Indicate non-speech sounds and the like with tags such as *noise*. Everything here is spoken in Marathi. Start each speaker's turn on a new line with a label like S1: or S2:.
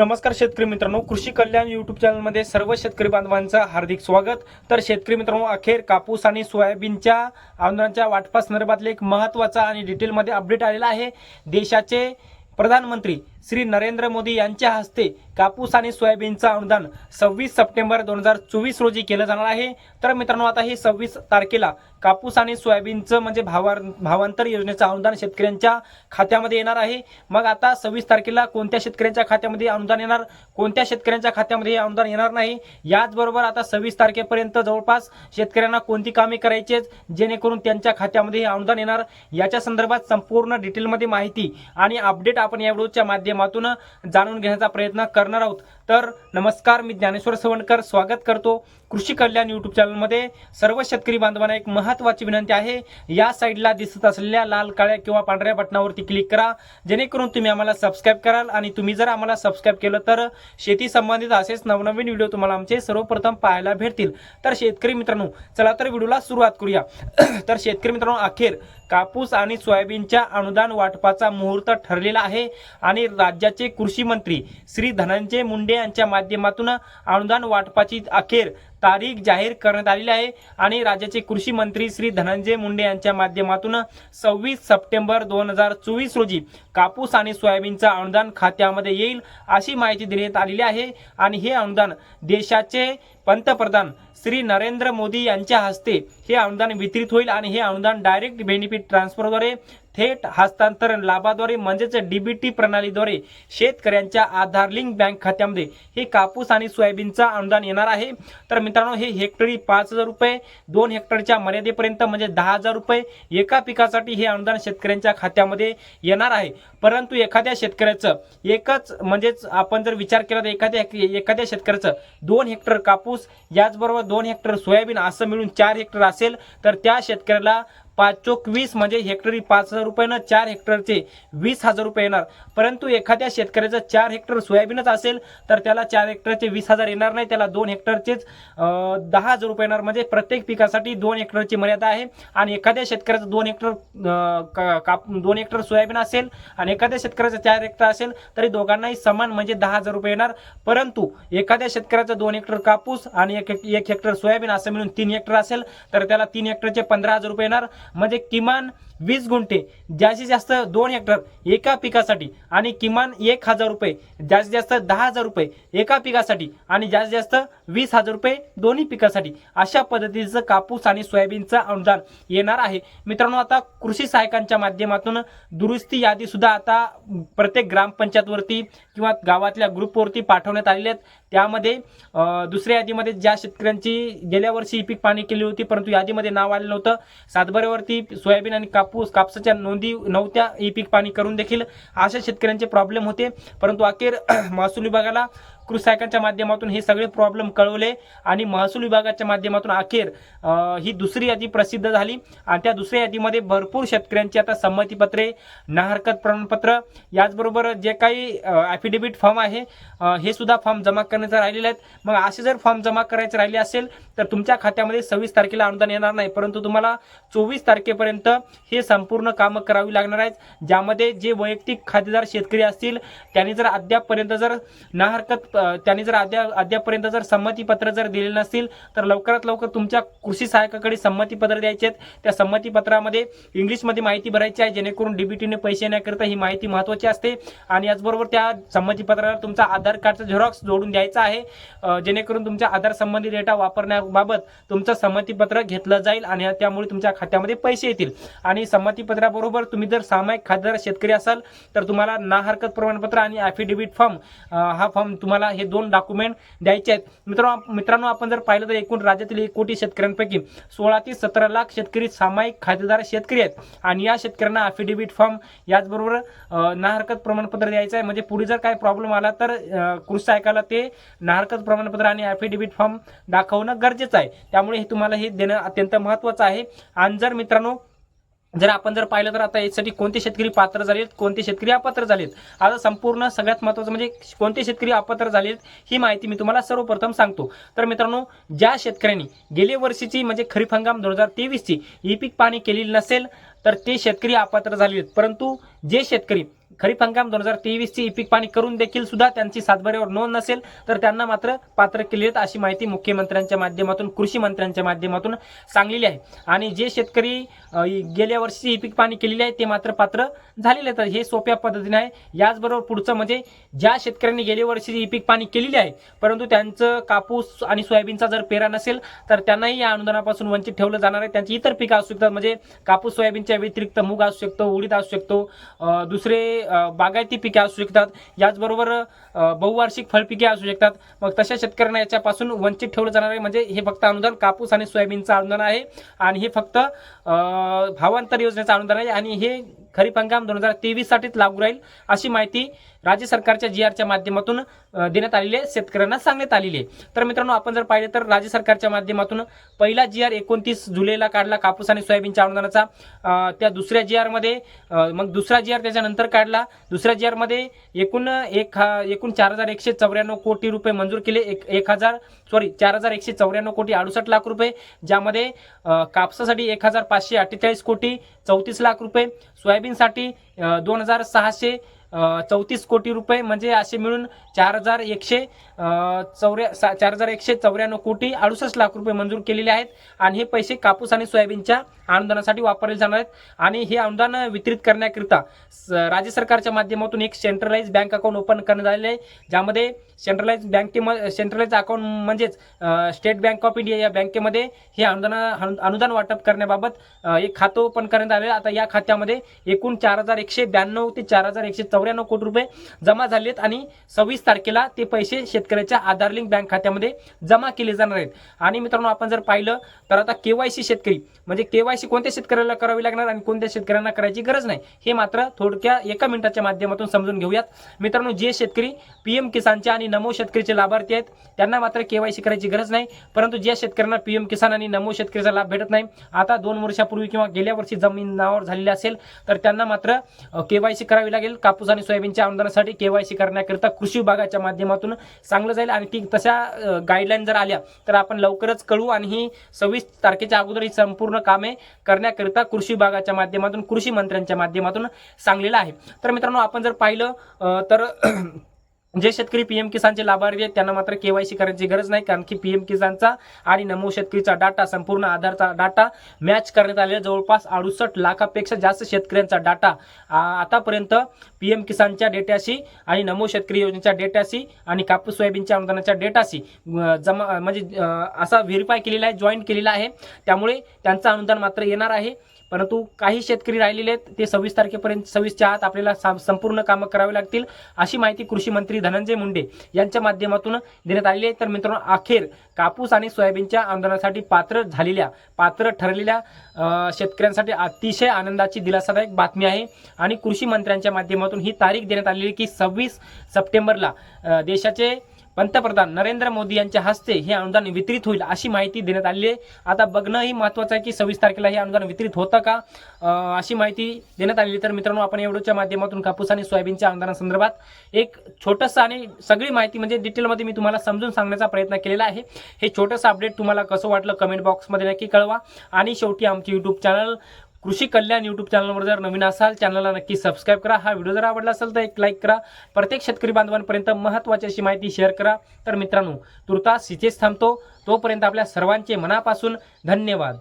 S1: नमस्कार शेतकरी मित्रांनो कृषी कल्याण युट्यूब चॅनलमध्ये सर्व शेतकरी बांधवांचं हार्दिक स्वागत. तर शेतकरी मित्रांनो अखेर कापूस आणि सोयाबीनच्या आंदोलनाच्या वाटपा संदर्भातले एक महत्त्वाचा आणि डिटेलमध्ये अपडेट आलेला आहे. देशाचे प्रधानमंत्री श्री नरेंद्र मोदी यांच्या हस्ते कापूस आणि सोयाबीनचं अनुदान सव्वीस सप्टेंबर दोन हजार चोवीस रोजी केलं जाणार आहे. तर मित्रांनो आता हे सव्वीस तारखेला कापूस आणि सोयाबीनचं म्हणजे भावार भावांतर योजनेचं अनुदान शेतकऱ्यांच्या खात्यामध्ये येणार आहे. मग आता सव्वीस तारखेला कोणत्या शेतकऱ्यांच्या खात्यामध्ये अनुदान येणार? कोणत्या शेतकऱ्यांच्या खात्यामध्ये हे अनुदान येणार नाही? याचबरोबर आता सव्वीस तारखेपर्यंत जवळपास शेतकऱ्यांना कोणती कामे करायची जेणेकरून त्यांच्या खात्यामध्ये हे अनुदान येणार? याच्या संदर्भात संपूर्ण डिटेलमध्ये माहिती आणि अपडेट आपण या व्हिडिओच्या माध्यमातून जाणून घेण्याचा प्रयत्न करणार आहोत. तर नमस्कार मी ज्ञानेश्वर सवणकर. स्वागत करतो कृषी कल्याण यूट्यूब चॅनलमध्ये सर्व शेतकरी बांधवांना एक महत्त्वाची विनंती आहे. या साईडला दिसत असलेल्या लाल काळ्या किंवा पांढऱ्या बटनावरती क्लिक करा. जेणेकरून तुम्ही आम्हाला सबस्क्राईब कराल आणि तुम्ही जर आम्हाला सबस्क्राईब केलं तर शेती संबंधित असेच नवनवीन व्हिडिओ तुम्हाला आमचे सर्वप्रथम पाहायला भेटतील. तर शेतकरी मित्रांनो चला तर व्हिडिओला सुरुवात करूया. *clears throat* तर शेतकरी मित्रांनो अखेर कापूस आणि सोयाबीनच्या अनुदान वाटपाचा मुहूर्त ठरलेला आहे. आणि राज्याचे कृषी मंत्री श्री धनंजय मुंडे यांच्या माध्यमातून अनुदान वाटपाची अखेर तारीख जाहीर करण्यात आलेली आहे. आणि राज्याचे कृषी मंत्री श्री धनंजय मुंडे यांच्या माध्यमातून सव्वीस सप्टेंबर दोन हजार चोवीस रोजी कापूस आणि सोयाबीनचा अनुदान खात्यामध्ये येईल अशी माहिती देण्यात आलेली आहे. आणि हे अनुदान देशाचे पंतप्रधान श्री नरेंद्र मोदी यांच्या हस्ते हे अनुदान वितरित होईल आणि हे अनुदान डायरेक्ट बेनिफिट ट्रान्सफरद्वारे थेट हस्तांतरण लाभाद्वारे म्हणजेच डीबीटी प्रणालीद्वारे शेतकऱ्यांच्या आधार लिंक बँक खात्यामध्ये हे कापूस आणि सोयाबीनचं अनुदान येणार आहे. तर मित्रांनो हे हेक्टरी पाच हजार रुपये दोन हेक्टरच्या मर्यादेपर्यंत म्हणजे दहा हजार रुपये एका पिकासाठी हे अनुदान शेतकऱ्यांच्या खात्यामध्ये येणार आहे. परंतु एखाद्या शेतकऱ्याचं एकच म्हणजेच आपण जर विचार केला तर एखाद्या एखाद्या शेतकऱ्याचं दोन हेक्टर कापूस याचबरोबर दोन हेक्टर सोयाबीन असं मिळून चार हेक्टर असेल तर त्या शेतकऱ्याला पाच चोक वीस म्हणजे हेक्टरी पाच हजार रुपयानं चार हेक्टरचे वीस हजार रुपये येणार. परंतु एखाद्या शेतकऱ्याचं चार हेक्टर सोयाबीनच असेल तर त्याला चार हेक्टरचे वीस हजार येणार नाही त्याला दोन हेक्टरचेच दहा हजार रुपये येणार. म्हणजे प्रत्येक पिकासाठी दोन हेक्टरची मर्यादा आहे आणि एखाद्या शेतकऱ्याचं दोन हेक्टर का- काप दोन हेक्टर सोयाबीन असेल आणि एखाद्या शेतकऱ्याचं चार हेक्टर असेल तरी दोघांनाही समान म्हणजे दहा हजार रुपये येणार. परंतु एखाद्या शेतकऱ्याचं दोन हेक्टर कापूस आणि एक एक हेक्टर सोयाबीन असं मिळून तीन हेक्टर असेल तर त्याला तीन हेक्टरचे पंधरा हजार रुपये येणार. म्हणजे किमान वीस गुंठे जास्तीत जास्त दोन हेक्टर एका पिकासाठी आणि किमान एक हजार रुपये जास्तीत जास्त दहा हजार रुपये एका पिकासाठी आणि जास्तीत जास्त वीस हजार रुपये दोन्ही पिकासाठी अशा पद्धतीचं कापूस आणि सोयाबीनचं अनुदान येणार आहे. मित्रांनो आता कृषी सहायकांच्या माध्यमातून दुरुस्ती यादीसुद्धा आता प्रत्येक ग्रामपंचायतवरती किंवा गावातल्या ग्रुपवरती पाठवण्यात आलेले आहेत. त्यामध्ये दुसऱ्या यादीमध्ये ज्या शेतकऱ्यांची गेल्या वर्षी पीक पाणी केली होती परंतु यादीमध्ये नाव आलेलं होतं सातबाऱ्यावरती सोयाबीन आणि कापूस कापसाच्या नोंदी नव्हत्या ई पीक पाणी करून देखील अशा शेतकऱ्यांचे प्रॉब्लेम होते. परंतु अखेर *clears throat* महसूल विभागाला कृषी माध्यमातून हे सगळे प्रॉब्लेम कळवले आणि महसूल विभागाच्या माध्यमातून अखेर ही दुसरी यादी प्रसिद्ध झाली. आणि त्या दुसऱ्या यादीमध्ये भरपूर शेतकऱ्यांची आता संमतीपत्रे ना हरकत प्रमाणपत्र याचबरोबर जे काही ॲफिडेविट फॉर्म आहे हे सुद्धा फॉर्म जमा करण्याचे राहिलेले आहेत. मग असे जर फॉर्म जमा करायचे राहिले असेल तर तुमच्या खात्यामध्ये सव्वीस तारखेला अनुदान येणार नाही. परंतु तुम्हाला चोवीस तारखेपर्यंत हे संपूर्ण कामं करावी लागणार आहेत. ज्यामध्ये जे वैयक्तिक खातेदार शेतकरी असतील त्यांनी जर अद्यापपर्यंत जर ना हरकत त्यांनी जर अद्या अद्यापर्यंत जर संमतीपत्र जर दिले नसतील तर लवकरात लवकर तुमच्या कृषी सहायकाकडे संमतीपत्र द्यायचे आहेत. त्या संमतीपत्रामध्ये इंग्लिशमध्ये माहिती भरायची आहे जेणेकरून डीबीटीने पैसे येण्याकरिता ही माहिती महत्त्वाची असते. आणि याचबरोबर त्या संमतीपत्राला तुमचा आधार कार्डचा झेरॉक्स जोडून द्यायचा आहे. जेणेकरून तुमच्या आधार संबंधी डेटा वापरण्याबाबत तुमचं संमतीपत्र घेतलं जाईल आणि त्यामुळे तुमच्या खात्यामध्ये पैसे येतील. आणि संमतीपत्राबरोबर तुम्ही जर सामायिक खातेदार शेतकरी असाल तर तुम्हाला ना हरकत प्रमाणपत्र आणि ॲफिडेव्हिट फॉर्म हा फॉर्म तुम्हाला हे दोन डॉक्युमेंट द्यायचे आहेत. मित्रांनो मित्रांनो आपण जर पाहिलं तर एकूण राज्यातील एक कोटी शेतकऱ्यांपैकी सोळा ते सतरा लाख शेतकरी सामायिक खातेदार शेतकरी आहेत. आणि या शेतकऱ्यांना अफिडेव्हिट फॉर्म याचबरोबर नाहरकत ना हरकत प्रमाणपत्र द्यायचं आहे. म्हणजे पुढे जर काय प्रॉब्लेम आला तर कृषी सहायकाला ते ना हरकत प्रमाणपत्र आणि अफिडेव्हिट फॉर्म दाखवणं गरजेचं आहे. त्यामुळे हे तुम्हाला हे देणं अत्यंत महत्त्वाचं आहे. आणि जर मित्रांनो जर आपण जर पाहिलं तर आता यासाठी कोणते शेतकरी पात्र झालेत कोणते शेतकरी अपात्र झालेत? आता संपूर्ण सगळ्यात महत्त्वाचं म्हणजे कोणते शेतकरी अपात्र झालेत ही माहिती मी तुम्हाला सर्वप्रथम सांगतो. तर मित्रांनो ज्या शेतकऱ्यांनी गेल्या वर्षीची म्हणजे खरीप हंगाम दोन हजार तेवीसची ई पीक पाणी केलेली नसेल तर ते शेतकरी अपात्र झालेत. आहेत परंतु जे शेतकरी खरीप हंगाम दोन हजार तेवीसची ई पीक पाणी करून देखील सुद्धा त्यांची सातबाऱ्यावर नोंद नसेल तर त्यांना मात्र पात्र केली आहेत अशी माहिती मुख्यमंत्र्यांच्या माध्यमातून कृषी मंत्र्यांच्या माध्यमातून सांगलेली आहे. आणि जे शेतकरी गेल्या वर्षी ई पीक पाणी केलेली आहे ते मात्र पात्र झालेले तर हे सोप्या पद्धतीने आहे. याचबरोबर पुढचं म्हणजे ज्या शेतकऱ्यांनी गेल्या वर्षी ई पीक पाणी केलेली आहे परंतु त्यांचं कापूस आणि सोयाबीनचा जर पेरा नसेल तर त्यांनाही या अनुदानापासून वंचित ठेवलं जाणार आहे. त्यांची इतर पिकं असू शकतात म्हणजे कापूस सोयाबीनच्या व्यतिरिक्त मूग असू शकतो उडीद असू शकतो दुसरे बागायती पिके असू शकतात. याचबरोबर बहुवार्षिक फळपिके असू शकतात. मग तशा शेतकऱ्यांना याच्यापासून वंचित ठेवलं जाणार आहे. म्हणजे हे फक्त अनुदान कापूस आणि सोयाबीनचं अनुदान आहे. आणि हे फक्त भावांतर योजनेचं अनुदान आहे. आणि हे खरीप हंगाम दोन हजार तेवीस साठीच लागू राहील अशी माहिती राज्य सरकारच्या जी आरच्या माध्यमातून देण्यात आलेले शेतकऱ्यांना सांगण्यात आलेले. तर मित्रांनो आपण जर पाहिलं तर राज्य सरकारच्या माध्यमातून पहिला जी आर एकोणतीस जुलैला काढला कापूस आणि सोयाबीनच्या अनुदानाचा. त्या दुसऱ्या जी आरमध्ये मग दुसरा जी आर त्याच्यानंतर काढला. दुसऱ्या जी आरमध्ये एकूण एक हा- एकूण चार हजार एकशे चौऱ्याण्णव कोटी रुपये मंजूर केले. एक एक हजार सॉरी चार हजार एकशे चौऱ्याण्णव कोटी अडुसष्ट लाख रुपये ज्यामध्ये कापसासाठी एक हजार पाचशे अठ्ठेचाळीस कोटी चौतीस लाख रुपये सोयाबीनसाठी दोन हजार सहाशे चौतीस कोटी रुपये म्हणजे असे मिळून चार हजार एकशे चौऱ्या सा- चार हजार एकशे चौऱ्याण्णव कोटी अडुसष्ट लाख रुपये मंजूर केलेले आहेत. आणि हे पैसे कापूस आणि सोयाबीनच्या अनुदानासाठी वापरले जाणार आहेत. आणि हे अनुदान वितरित करण्याकरिता स- राज्य सरकारच्या माध्यमातून एक सेंट्रलाइज बँक अकाउंट ओपन करण्यात आलेलं आहे. ज्यामध्ये सेंट्रलाइज बँकेमध्ये सेंट्रलाइज अकाउंट म्हणजेच स्टेट बँक ऑफ इंडिया या बँकेमध्ये हे अनुदान अनुदान वाटप करण्याबाबत एक खातं ओपन करण्यात आले आता या खात्यामध्ये एकूण चार हजार एकशे ब्याण्णव ते चार हजार एकशे चौऱ्याण्णव कोटी रुपये जमा झाले आहेत आणि सव्वीस तारखेला ते पैसे शेतकऱ्याच्या आधार लिंक बँक खात्यामध्ये जमा केले जाणार आहेत. आणि मित्रांनो आपण जर पाहिलं तर आता केवायसी शेतकरी म्हणजे केवायसी कोणत्या शेतकऱ्याला करावी लागणार आणि कोणत्या शेतकऱ्यांना करायची गरज नाही? हे मात्र थोडक्या एका मिनिटाच्या माध्यमातून समजून घेऊयात. मित्रांनो जे शेतकरी पीएम किसानचे आणि नमो शेतकरीचे लाभार्थी आहेत त्यांना मात्र केवायसी करायची गरज नाही. परंतु ज्या शेतकऱ्यांना पीएम किसान आणि नमो शेतकरीचा लाभ भेटत नाही आता दोन वर्षापूर्वी किंवा गेल्या वर्षी जमीन नावावर झालेली असेल तर त्यांना मात्र केवायसी करावी लागेल. कापूस आणि सोयाबीनच्या अनुदानासाठी केवायसी करण्याकरिता कृषी विभागाच्या माध्यमातून चांगलं जाईल. आणि ती तशा गाईडलाईन जर आल्या तर आपण लवकरच कळू आणि ही सव्वीस तारखेच्या अगोदर ही संपूर्ण कामे करण्याकरिता कृषी विभागाच्या माध्यमातून कृषी मंत्र्यांच्या माध्यमातून सांगलेलं आहे. तर मित्रांनो आपण जर पाहिलं अं, तर जे शेतकरी पीएम किसानचे लाभार्थी आहेत त्यांना मात्र केवायसी करायची गरज नाही कारण की पीएम किसानचा आणि नमो शेतकरीचा डाटा संपूर्ण आधारचा डाटा मॅच करण्यात आलेला जवळपास अडुसष्ट लाखापेक्षा जास्त शेतकऱ्यांचा डाटा आतापर्यंत पीएम किसानच्या डेटाशी आणि नमो शेतकरी योजनेच्या डेटाशी आणि कापूस सोयाबीनच्या अनुदानाच्या डेटाशी जमा म्हणजे असा व्हेरीफाय केलेला आहे जॉईन केलेला आहे. त्यामुळे त्यांचं अनुदान मात्र येणार आहे. परंतु काही शेतकरी राहिलेले आहेत ते सव्वीस तारखेपर्यंत सव्वीसच्या आत आपल्याला संपूर्ण कामं करावी लागतील अशी माहिती कृषी मंत्री धनंजय मुंडे यांच्या माध्यमातून देण्यात आलेली आहे. तर मित्रांनो अखेर कापूस आणि सोयाबीनच्या आंदोलनासाठी पात्र झालेल्या पात्र ठरलेल्या शेतकऱ्यांसाठी अतिशय आनंदाची दिलासादायक बातमी आहे. आणि कृषी मंत्र्यांच्या माध्यमातून ही तारीख देण्यात आलेली आहे की सव्वीस सप्टेंबरला देशाचे पंतप्रधान नरेंद्र मोदी यांच्या हस्ते हे अनुदान वितरित होईल अशी माहिती देण्यात आलेली आहे. आता बघणं ही महत्वाचं आहे की सव्वीस तारखेला हे अनुदान वितरित होतं का? अशी माहिती देण्यात आलेली तर मित्रांनो आपण एवढ्याच्या माध्यमातून कापूस आणि सोयाबीनच्या अनुदानासंदर्भात एक छोटंसं आणि सगळी माहिती म्हणजे डिटेलमध्ये मी तुम्हाला समजून सांगण्याचा प्रयत्न केलेला आहे. हे छोटंसं अपडेट तुम्हाला कसं वाटलं कमेंट बॉक्समध्ये नक्की कळवा. आणि शेवटी आमचे यूट्यूब चॅनल कृषी कल्याण यूट्यूब चॅनलवर जर नवीन असाल चॅनलला नक्की सबस्क्राईब करा. हा व्हिडिओ जर आवडला असेल तर एक लाईक करा. प्रत्येक शेतकरी बांधवांपर्यंत महत्त्वाची अशी माहिती शेअर करा. तर मित्रांनो तुर्तास इथेच थांबतो. तोपर्यंत आपल्या सर्वांचे मनापासून धन्यवाद.